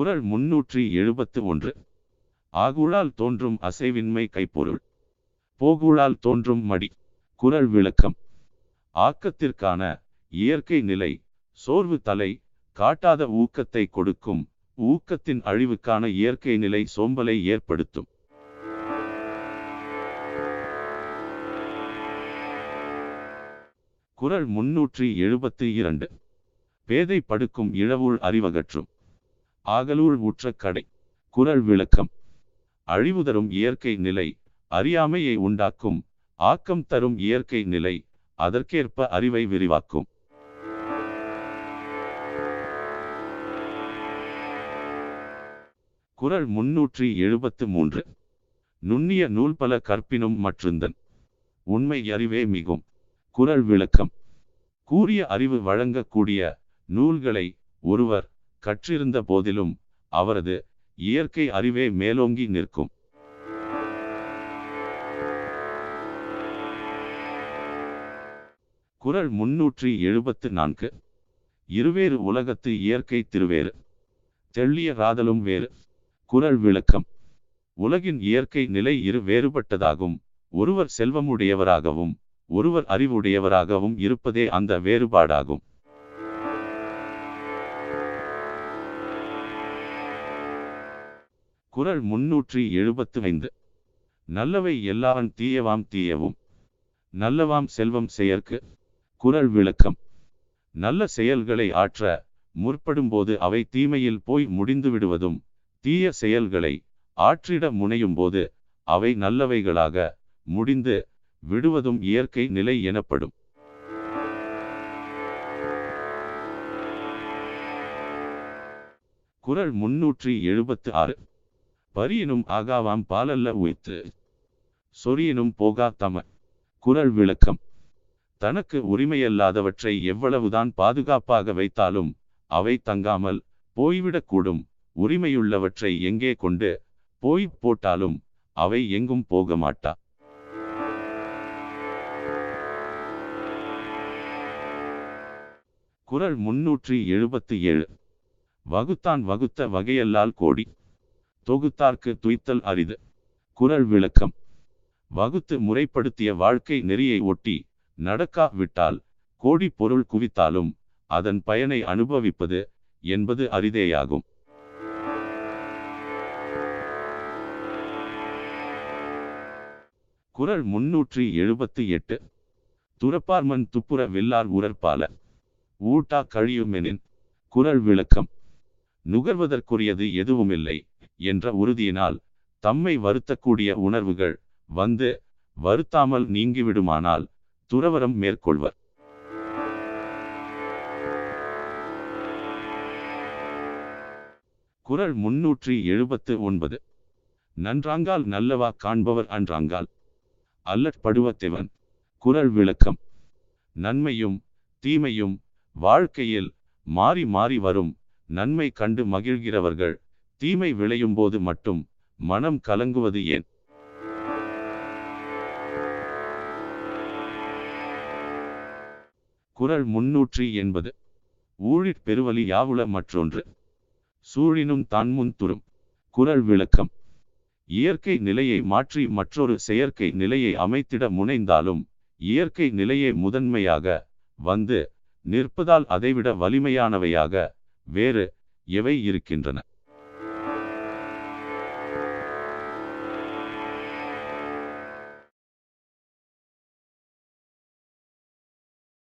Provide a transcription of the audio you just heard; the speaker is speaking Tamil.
குரல் முன்னூற்றி எழுபத்து ஒன்று. ஆகுழால் தோன்றும் அசைவின்மை கைப்பொருள். போகுழால் தோன்றும் மடி. குரல் விளக்கம். ஆக்கத்திற்கான இயற்கை நிலை சோர்வு தலை காட்டாத ஊக்கத்தை கொடுக்கும் ஊக்கத்தின் அழிவுக்கான இயற்கை நிலை சோம்பலை ஏற்படுத்தும். குரல் முன்னூற்றி எழுபத்தி இரண்டு. பேதை படுக்கும் இழவுள் அறிவகற்றும். ஆகலூர் உற்ற கடை குறள் விளக்கம். அழிவு தரும் இயற்கை நிலை அறியாமையை உண்டாக்கும் ஆக்கம் தரும் இயற்கை நிலை அதற்கேற்ப அறிவை விரிவாக்கும். குறள் முன்னூற்றி எழுபத்து மூன்று. நுண்ணிய நூல் பல கற்பினும் மற்றுந்தன். உண்மை அறிவே மிகும். குறள் விளக்கம். கூறிய அறிவு வழங்கக்கூடிய நூல்களை ஒருவர் கற்றிருந்த போதிலும் அவரது இயற்கை அறிவே மேலோங்கி நிற்கும். குரல் முன்னூற்றி எழுபத்து நான்கு. இருவேறு உலகத்து இயற்கை திருவேறு. தெள்ளிய ராதலும் வேறு. குரல் விளக்கம். உலகின் இயற்கை நிலை இரு வேறுபட்டதாகும். ஒருவர் செல்வமுடையவராகவும் ஒருவர் அறிவுடையவராகவும் இருப்பதே அந்த வேறுபாடாகும். குறள் முன்னூற்றி எழுபத்து ஐந்து. நல்லவை எல்லாவன் தீயவாம் தீயவும் நல்லவாம் செல்வம் செயற்கு குரல் விளக்கம். நல்ல செயல்களை ஆற்ற முற்படும்போது அவை தீமையில் போய் முடிந்து விடுவதும் தீய செயல்களை ஆற்றிட முனையும் போது அவை நல்லவைகளாக முடிந்து விடுவதும் இயற்கை நிலை எனப்படும். குரல் முன்னூற்றி எழுபத்து ஆறு. பரியனும் ஆகாவாம் பாலல்ல உய்த்து. சொரியனும் போகா தம. குறள் விளக்கம். தனக்கு உரிமையல்லாதவற்றை எவ்வளவுதான் பாதுகாப்பாக வைத்தாலும் அவை தங்காமல் போய்விடக்கூடும் உரிமையுள்ளவற்றை எங்கே கொண்டு போய் போட்டாலும் அவை எங்கும் போக மாட்டா. குரல் முன்னூற்றி எழுபத்தி ஏழு. வகுத்தான் வகுத்த வகையல்லால் கோடி. தொகுத்தார்க்கு துய்த்தல் அரிது. குரல் விளக்கம். வகுத்து முறைப்படுத்திய வாழ்க்கை நெறியை ஒட்டி நடக்கா விட்டால் கோடி பொருள் குவித்தாலும் அதன் பயனை அனுபவிப்பது என்பது அரிதேயாகும். குரல் முன்னூற்றி எழுபத்தி எட்டு. துறப்பார்மன் துப்புர வில்லார் உரற்பால. ஊட்டா கழியுமெனின். குரல் விளக்கம். நுகர்வதற்குரியது எதுவுமில்லை. என்ற உறுதியினால் தம்மை வருத்தக்கூடிய உணர்வுகள் வந்து வருத்தாமல் நீங்கிவிடுமானால் துறவரம் மேற்கொள்வர். குரல் முன்னூற்றி எழுபத்து ஒன்பது. நன்றாங்கால் நல்லவா காண்பவர் அன்றாங்கால். அல்லற்படுவத்தேவன் குரல் விளக்கம். நன்மையும் தீமையும் வாழ்க்கையில் மாறி மாறி வரும் நன்மை கண்டு மகிழ்கிறவர்கள் தீமை விளையும் போது மட்டும் மனம் கலங்குவது ஏன்? குறள் முன்னூற்றி எண்பது. ஊழிற் பெருவலி யாவுள மற்றொன்று. சூழினும் தான் முன்துறும் குரல் விளக்கம். இயற்கை நிலையை மாற்றி மற்றொரு செயற்கை நிலையை அமைத்திட முனைந்தாலும் இயற்கை நிலையே முதன்மையாக வந்து நிற்பதால் அதைவிட வலிமையானவையாக வேறு எவை இருக்கின்றன?